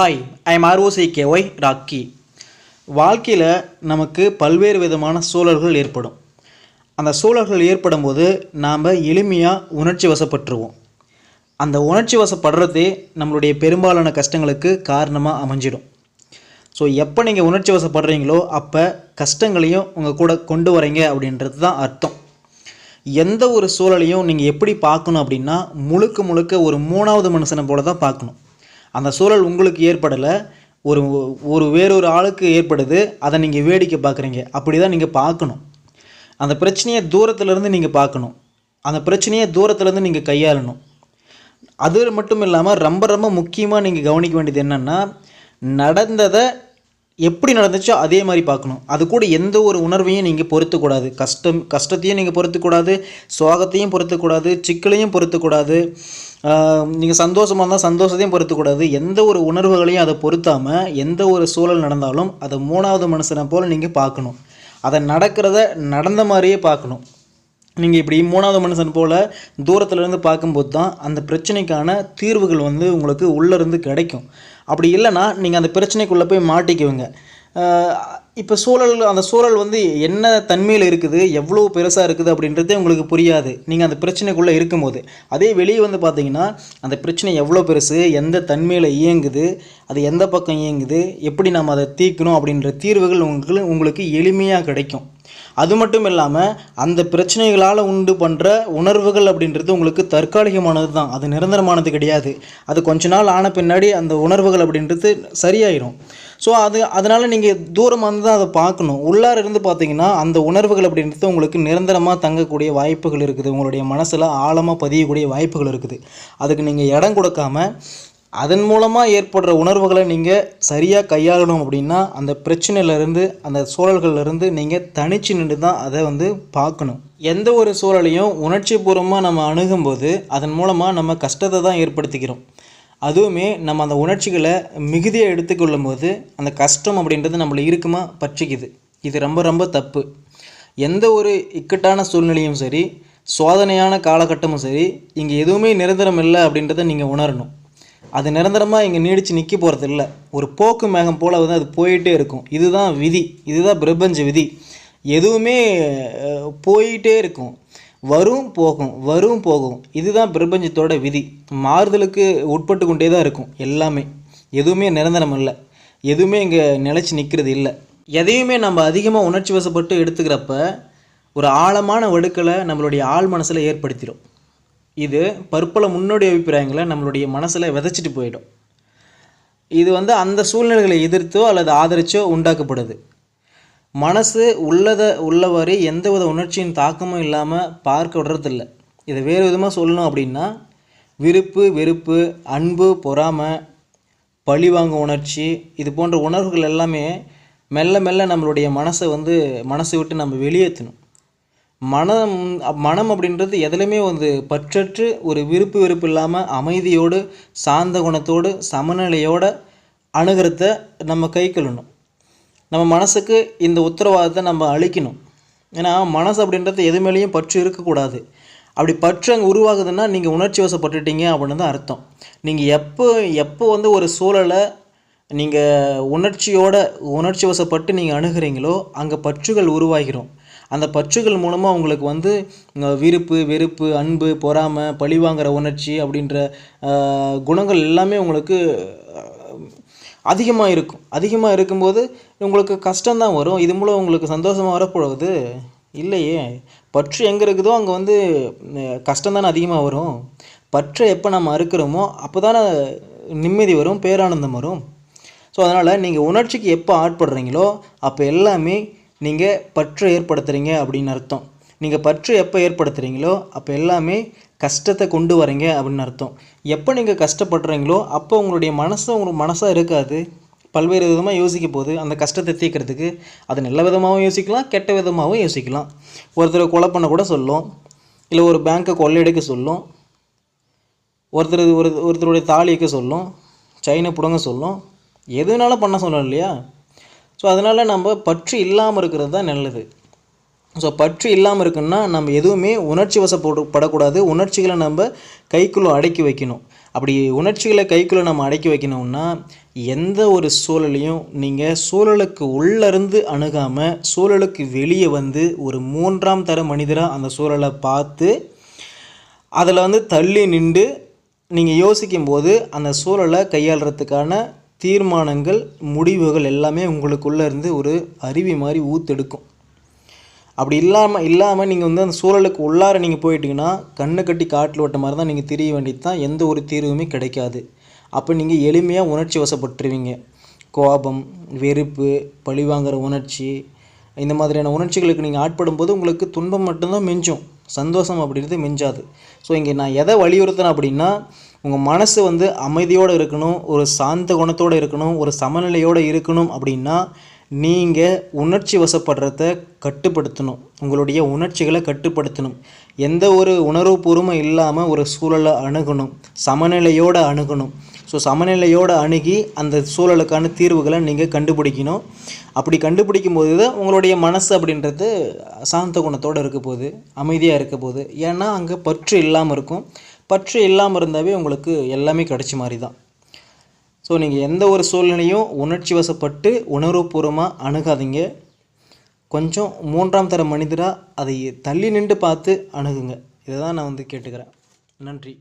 Hi I am R O C K Y Rocky. வாழ்க்கையில் நமக்கு பல்வேறு விதமான சூழல்கள் ஏற்படும். அந்த சூழல்கள் ஏற்படும் போது நாம் எளிமையாக உணர்ச்சி வசப்பட்டுருவோம். அந்த உணர்ச்சி வசப்படுறதே நம்மளுடைய பெரும்பாலான கஷ்டங்களுக்கு காரணமாக அமைஞ்சிடும். ஸோ எப்போ நீங்கள் உணர்ச்சி வசப்படுறீங்களோ அப்போ கஷ்டங்களையும் உங்கள் கூட கொண்டு வரீங்க அப்படின்றது தான் அர்த்தம். எந்த ஒரு சூழலையும் நீங்கள் எப்படி பார்க்கணும் அப்படின்னா முழுக்க முழுக்க ஒரு மூணாவது மனுஷனை போல தான் பார்க்கணும். அந்த சூழல் உங்களுக்கு ஏற்படலை ஒரு ஒரு வேறொரு ஆளுக்கு ஏற்படுது அதை நீங்கள் வேடிக்கை பார்க்குறீங்க. அப்படி தான் நீங்கள் பார்க்கணும். அந்த பிரச்சனையை தூரத்துலேருந்து நீங்கள் பார்க்கணும். அந்த பிரச்சனையை தூரத்துலேருந்து நீங்கள் கையாளணும். அது மட்டும் இல்லாமல் ரொம்ப ரொம்ப முக்கியமாக நீங்கள் கவனிக்க வேண்டியது என்னென்னா நடந்ததை எப்படி நடந்துச்சோ அதே மாதிரி பார்க்கணும். அது கூட எந்த ஒரு உணர்வையும் நீங்கள் பொருத்தக்கூடாது. கஷ்டம் கஷ்டத்தையும் நீங்கள் பொருத்தக்கூடாது. சோகத்தையும் பொருத்தக்கூடாது. சிக்கலையும் பொருத்தக்கூடாது. நீங்கள் சந்தோஷமாக இருந்தால் சந்தோஷத்தையும் பொருத்தக்கூடாது எந்த ஒரு உணர்வுகளையும் அதை பொருத்தாமல் எந்த ஒரு சூழல் நடந்தாலும் அதை மூணாவது மனுஷனை போல் நீங்கள் பார்க்கணும். அதை நடக்கிறத நடந்த மாதிரியே பார்க்கணும். நீங்கள் இப்படி மூணாவது மனுஷன் போல் தூரத்துலேருந்து பார்க்கும்போது தான் அந்த பிரச்சனைக்கான தீர்வுகள் வந்து உங்களுக்கு உள்ளேருந்து கிடைக்கும். அப்படி இல்லைன்னா நீங்கள் அந்த பிரச்சனைக்குள்ளே போய் மாட்டிக்குவீங்க. இப்போ சூழல் அந்த சூழல் வந்து என்ன தன்மையில் இருக்குது எவ்வளோ பெருசாக இருக்குது அப்படின்றதே உங்களுக்கு புரியாது. நீங்கள் அந்த பிரச்சனைக்குள்ளே இருக்கும்போது. அதே வெளியே வந்து பார்த்தீங்கன்னா அந்த பிரச்சனை எவ்வளோ பெருசு எந்த தன்மையில் இயங்குது அது எந்த பக்கம் இயங்குது எப்படி நம்ம அதை தீர்க்கணும் அப்படின்ற தீர்வுகள் உங்களுக்கு உங்களுக்கு எளிமையாக கிடைக்கும். அது மட்டும் இல்லாமல் அந்த பிரச்சனைகளால் உண்டு பண்ணுற உணர்வுகள் அப்படின்றது உங்களுக்கு தற்காலிகமானது தான். அது நிரந்தரமானது கிடையாது. அது கொஞ்ச நாள் ஆன பின்னாடி அந்த உணர்வுகள் அப்படின்றது சரியாயிடும் ஸோ அது அதனால் நீங்கள் தூரமாக இருந்து தான் அதை பார்க்கணும். உள்ளார இருந்து பார்த்தீங்கன்னா அந்த உணர்வுகள் அப்படின்றது உங்களுக்கு நிரந்தரமாக தங்கக்கூடிய வாய்ப்புகள் இருக்குது. உங்களுடைய மனசில் ஆழமாக பதியக்கூடிய வாய்ப்புகள் இருக்குது. அதுக்கு நீங்கள் இடம் கொடுக்காம அதன் மூலமாக ஏற்படுற உணர்வுகளை நீங்கள் சரியாக கையாளணும் அப்படின்னா அந்த பிரச்சனையிலேருந்து அந்த சூழல்கள்லேருந்து நீங்கள் தனிச்சு நின்று தான் அதை வந்து பார்க்கணும். எந்த ஒரு சூழலையும் உணர்ச்சி பூர்வமாக நம்ம அணுகும்போது அதன் மூலமாக நம்ம கஷ்டத்தை தான் ஏற்படுத்திக்கிறோம். அதுவுமே நம்ம அந்த உணர்ச்சிகளை மிகுதியாக எடுத்துக்கொள்ளும் போது அந்த கஷ்டம் அப்படின்றது நம்மளை இறுக்கமாக பற்றிக்குது. இது ரொம்ப ரொம்ப தப்பு. எந்த ஒரு இக்கட்டான சூழ்நிலையும் சரி சோதனையான காலகட்டமும் சரி இங்கே எதுவுமே நிரந்தரம் இல்லை அப்படின்றத நீங்கள் உணரணும். அது நிரந்தரமாக இங்கே நீடித்து நிற்க போகிறது இல்லை ஒரு போக்கு மேகம் போல் வந்து அது போயிட்டே இருக்கும். இதுதான் விதி. இதுதான் பிரபஞ்ச விதி. எதுவுமே போயிட்டே இருக்கும். வரும் போகும். வரும் போகும். இதுதான் பிரபஞ்சத்தோட விதி. மாறுதலுக்கு உட்பட்டு கொண்டே தான் இருக்கும் எல்லாமே. எதுவுமே நிரந்தரம் இல்லை. எதுவுமே இங்கே நிலச்சி நிற்கிறது இல்லை. எதையுமே நம்ம அதிகமாக உணர்ச்சி வசப்பட்டு எடுத்துக்கிறப்ப ஒரு ஆழமான வடுக்களை நம்மளுடைய ஆழ் மனசில் ஏற்படுத்திடும் இது பற்பல முன்னோடி அபிப்பிராயங்களை நம்மளுடைய மனசில் விதைச்சிட்டு போயிடும். இது வந்து அந்த சூழ்நிலைகளை எதிர்த்தோ அல்லது ஆதரிச்சோ உண்டாக்கப்படுது. மனசு உள்ளதை எந்த எந்தவித உணர்ச்சியின் தாக்கமும் இல்லாமல் பார்க்க விடுறதில்ல. இதை வேறு விதமாக சொல்லணும் அப்படின்னா விருப்பு வெறுப்பு அன்பு பொறாமை பழிவாங்க உணர்ச்சி இது போன்ற உணர்வுகள் எல்லாமே மெல்ல மெல்ல நம்மளுடைய மனசை வந்து மனசை விட்டு நம்ம வெளியேற்றணும். மனம் மனம் அப்படின்றது எதுலையுமே வந்து பற்றற்று ஒரு விருப்பு வெறுப்பு இல்லாமல் அமைதியோடு சாந்த குணத்தோடு சமநிலையோடு அணுகிறத நம்ம கை கொள்ளணும் நம்ம மனசுக்கு இந்த உத்தரவாதத்தை நம்ம அளிக்கணும். ஏன்னா மனசு அப்படின்றது எது மேலேயும் பற்று இருக்கக்கூடாது. அப்படி பற்று அங்கே உருவாகுதுன்னா நீங்கள் உணர்ச்சி வசப்பட்டுட்டீங்க அப்படின்னு தான் அர்த்தம். நீங்கள் எப்போ எப்போ வந்து ஒரு சூழலை நீங்கள் உணர்ச்சியோட உணர்ச்சி வசப்பட்டு நீங்கள் அணுகிறீங்களோ அங்கே பற்றுகள் உருவாகிறோம் அந்த பற்றுகள் மூலமாக உங்களுக்கு வந்து விருப்பு வெறுப்பு அன்பு பொறாமை பழிவாங்கிற உணர்ச்சி அப்படின்ற குணங்கள் எல்லாமே உங்களுக்கு அதிகமாக இருக்கும். அதிகமாக இருக்கும்போது உங்களுக்கு கஷ்டம்தான் வரும். இது மூலம் உங்களுக்கு சந்தோஷமாக வரப்போகுது? இல்லையே. பற்று எங்கே இருக்குதோ அங்கே வந்து கஷ்டம் தானே அதிகமாக வரும். பற்றை எப்போ நம்ம அறுக்கிறோமோ அப்போ தானே நிம்மதி வரும் பேரானந்தம் வரும். ஸோ அதனால் நீங்கள் உணர்ச்சிக்கு எப்போ ஆட்படுறீங்களோ அப்போ எல்லாமே நீங்கள் பற்று ஏற்படுத்துகிறீங்க அப்படின்னு அர்த்தம். நீங்கள் பற்று எப்போ ஏற்படுத்துகிறீங்களோ அப்போ எல்லாமே கஷ்டத்தை கொண்டு வரீங்க அப்படின்னு அர்த்தம். எப்போ நீங்கள் கஷ்டப்படுறீங்களோ அப்போ உங்களுடைய மனசு உங்களுக்கு மனசாக இருக்காது. பல்வேறு விதமாக யோசிக்க போகுது. அந்த கஷ்டத்தை தீர்க்கறதுக்கு அது நல்ல விதமாகவும் யோசிக்கலாம் கெட்ட விதமாகவும் யோசிக்கலாம். ஒருத்தரை கொலை பண்ண கூட சொல்லும். இல்லை ஒரு பேங்க்கை கொள்ளையடிக்க சொல்லும். ஒருத்தர் ஒரு ஒருத்தருடைய தாலியக்க சொல்லும். செயினை பிடுங்க சொல்லும். எது வேணாலும் பண்ண சொல்லணும் இல்லையா? ஸோ அதனால் நம்ம பற்று இல்லாமல் இருக்கிறது தான் நல்லது. ஸோ பற்று இல்லாமல் இருக்குன்னா நம்ம எதுவுமே உணர்ச்சி வசப்படு படக்கூடாது. உணர்ச்சிகளை நம்ம கைக்குள்ளே அடக்கி வைக்கணும். அப்படி உணர்ச்சிகளை கைக்குள்ளே நம்ம அடக்கி வைக்கணும்னா எந்த ஒரு சூழலையும் நீங்கள் சூழலுக்கு உள்ளேருந்து அணுகாமல் சூழலுக்கு வெளியே வந்து ஒரு மூன்றாம் தர மனிதராக அந்த சூழலை பார்த்து அதில் வந்து தள்ளி நின்று நீங்கள் யோசிக்கும்போது அந்த சூழலை கையாளுறதுக்கான தீர்மானங்கள் முடிவுகள் எல்லாமே உங்களுக்குள்ளே இருந்து ஒரு அருவி மாதிரி ஊத்தெடுக்கும். அப்படி இல்லாமல் இல்லாமல் நீங்கள் வந்து அந்த சூழலுக்கு உள்ளார நீங்கள் போயிட்டீங்கன்னா கண்ணை கட்டி காட்டில் ஓட்ட மாதிரி தான் நீங்கள் தெரிய வேண்டியது தான். எந்த ஒரு தீர்வுமே கிடைக்காது. அப்போ நீங்கள் எளிமையாக உணர்ச்சி வசப்பட்டுருவீங்க. கோபம் வெறுப்பு பழிவாங்குற உணர்ச்சி இந்த மாதிரியான உணர்ச்சிகளுக்கு நீங்கள் ஆட்படும் போது உங்களுக்கு துன்பம் மட்டும்தான் மிஞ்சும். சந்தோஷம் அப்படின்றது மிஞ்சாது. ஸோ இங்கே நான் எதை வலியுறுத்தினேன் அப்படின்னா உங்கள் மனசு வந்து அமைதியோடு இருக்கணும் ஒரு சாந்த குணத்தோடு இருக்கணும் ஒரு சமநிலையோடு இருக்கணும் அப்படின்னா நீங்கள் உணர்ச்சி வசப்படுறத கட்டுப்படுத்தணும். உங்களுடைய உணர்ச்சிகளை கட்டுப்படுத்தணும். எந்த ஒரு உணர்வுபூர்வமும் இல்லாமல் ஒரு சூழலை அணுகணும். சமநிலையோடு அணுகணும். ஸோ சமநிலையோடு அணுகி அந்த சூழலுக்கான தீர்வுகளை நீங்கள் கண்டுபிடிக்கணும். அப்படி கண்டுபிடிக்கும் போது தான் உங்களுடைய மனசு அப்படின்றது சாந்த குணத்தோடு இருக்க போகுது அமைதியாக இருக்க போகுது. ஏன்னா அங்கே பற்று இல்லாமல் இருக்கும். பற்று இல்லாமல் இருந்தாவே உங்களுக்கு எல்லாமே கிடச்ச மாதிரி தான் ஸோ நீங்கள் எந்த ஒரு சூழ்நிலையும் உணர்ச்சி வசப்பட்டு உணர்வுபூர்வமாக அணுகாதீங்க. கொஞ்சம் மூன்றாம் தர மனிதராக அதை தள்ளி நின்று பார்த்து அணுகுங்க. இதை தான் நான் வந்து கேட்டுக்கிறேன். நன்றி.